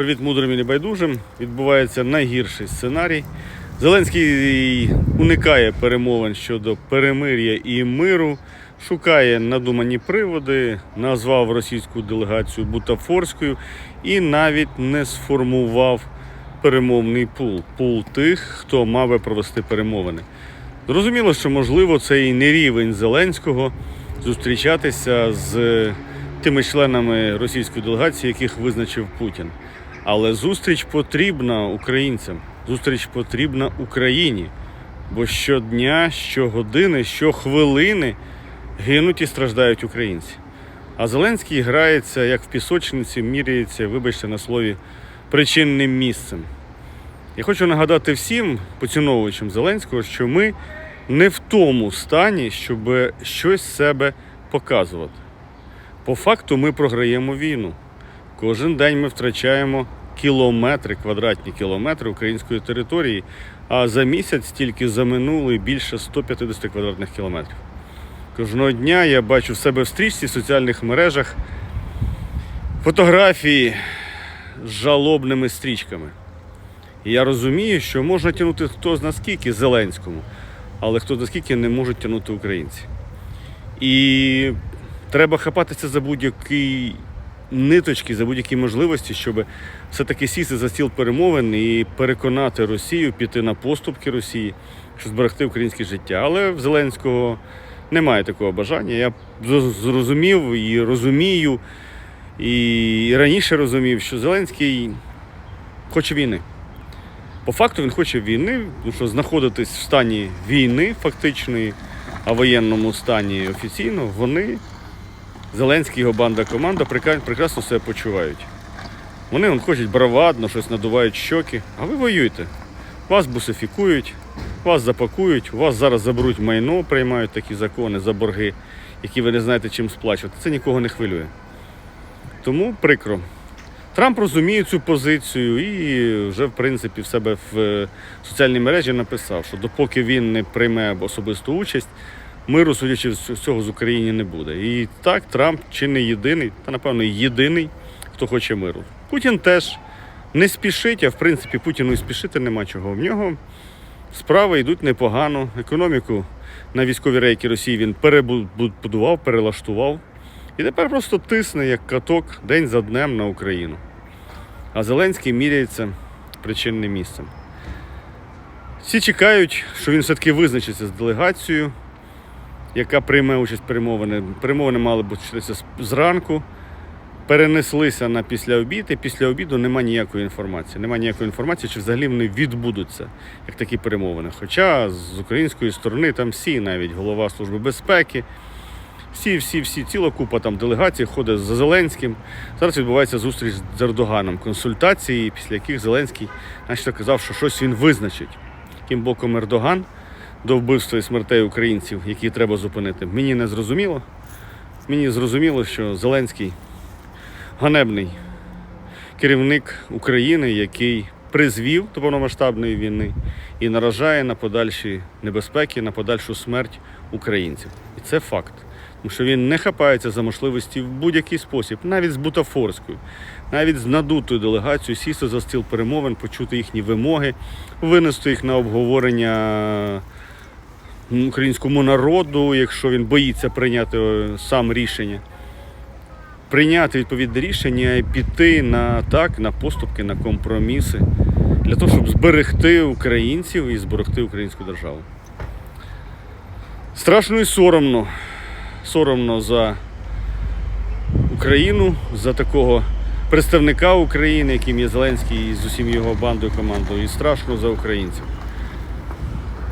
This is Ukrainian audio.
Привіт мудрим і небайдужим. Відбувається найгірший сценарій. Зеленський уникає перемовин щодо перемир'я і миру, шукає надумані приводи, назвав російську делегацію бутафорською і навіть не сформував перемовний пул пул тих, хто мав би провести перемовини. Зрозуміло, що можливо це і не рівень Зеленського зустрічатися з тими членами російської делегації, яких визначив Путін. Але зустріч потрібна українцям, зустріч потрібна Україні. Бо щодня, щогодини, щохвилини гинуть і страждають українці. А Зеленський грається як в пісочниці, міряється, вибачте на слові, причинним місцем. Я хочу нагадати всім поціновувачам Зеленського, що ми не в тому стані, щоб щось себе показувати. По факту ми програємо війну. Кожен день ми втрачаємо кілометри, квадратні кілометри української території, а за місяць тільки за минулий більше 150 квадратних кілометрів. Кожного дня я бачу в себе в стрічці в соціальних мережах фотографії з жалобними стрічками. І я розумію, що можна тягнути хто з наскільки Зеленському, але хто наскільки не можуть тягнути українці. І треба хапатися за будь-які ниточки, за будь-які можливості, щоб все-таки сісти за стіл перемовин і переконати Росію піти на поступки Росії, щоб зберегти українське життя. Але в Зеленського немає такого бажання. Я зрозумів і розумію, і раніше розумів, що Зеленський хоче війни. По факту він хоче війни, тому що знаходитись в стані війни фактичної, а воєнному стані офіційно, вони, Зеленський, його банда команда, прекрасно себе почувають. Вони он, хочуть бравадно, щось надувають щоки, а ви воюєте. Вас бусифікують, вас запакують, у вас зараз заберуть майно, приймають такі закони за борги, які ви не знаєте чим сплачувати. Це нікого не хвилює. Тому прикро. Трамп розуміє цю позицію і вже, в принципі, в себе в е, соціальній мережі написав, що допоки він не прийме особисту участь, миру, судячи з цього, з України не буде. І так, Трамп чи не єдиний, та напевно єдиний, хто хоче миру. Путін теж не спішить, а в принципі Путіну і спішити нема чого. В нього справи йдуть непогано. Економіку на військові рейки Росії він перебудував, перелаштував. І тепер просто тисне як каток день за днем на Україну. А Зеленський міряється причинним місцем. Всі чекають, що він все-таки визначиться з делегацією, яка прийме участь в перемовини. Перемовини мали б початися зранку, перенеслися на після обід, і після обіду немає ніякої інформації. Немає ніякої інформації, чи взагалі вони відбудуться, як такі перемовини. Хоча з української сторони там всі, навіть голова Служби безпеки, всі, всі, всі, ціла купа там делегацій ходить за Зеленським. Зараз відбувається зустріч з Ердоганом, консультації, після яких Зеленський наче казав, що щось він визначить. Яким боком Ердоган до вбивства і смертей українців, які треба зупинити, мені не зрозуміло. Мені зрозуміло, що Зеленський ганебний керівник України, який призвів до повномасштабної війни і наражає на подальші небезпеки, на подальшу смерть українців. І це факт. Тому що він не хапається за можливості в будь-який спосіб, навіть з бутафорською, навіть з надутою делегацією сісти за стіл перемовин, почути їхні вимоги, винести їх на обговорення українському народу, якщо він боїться прийняти е, сам рішення. Прийняти відповідне рішення і піти на так, на поступки, на компроміси для того, щоб зберегти українців і зберегти українську державу. Страшно і соромно. Соромно за Україну, за такого представника України, яким є Зеленський і з усім його бандою командою, і страшно за українців.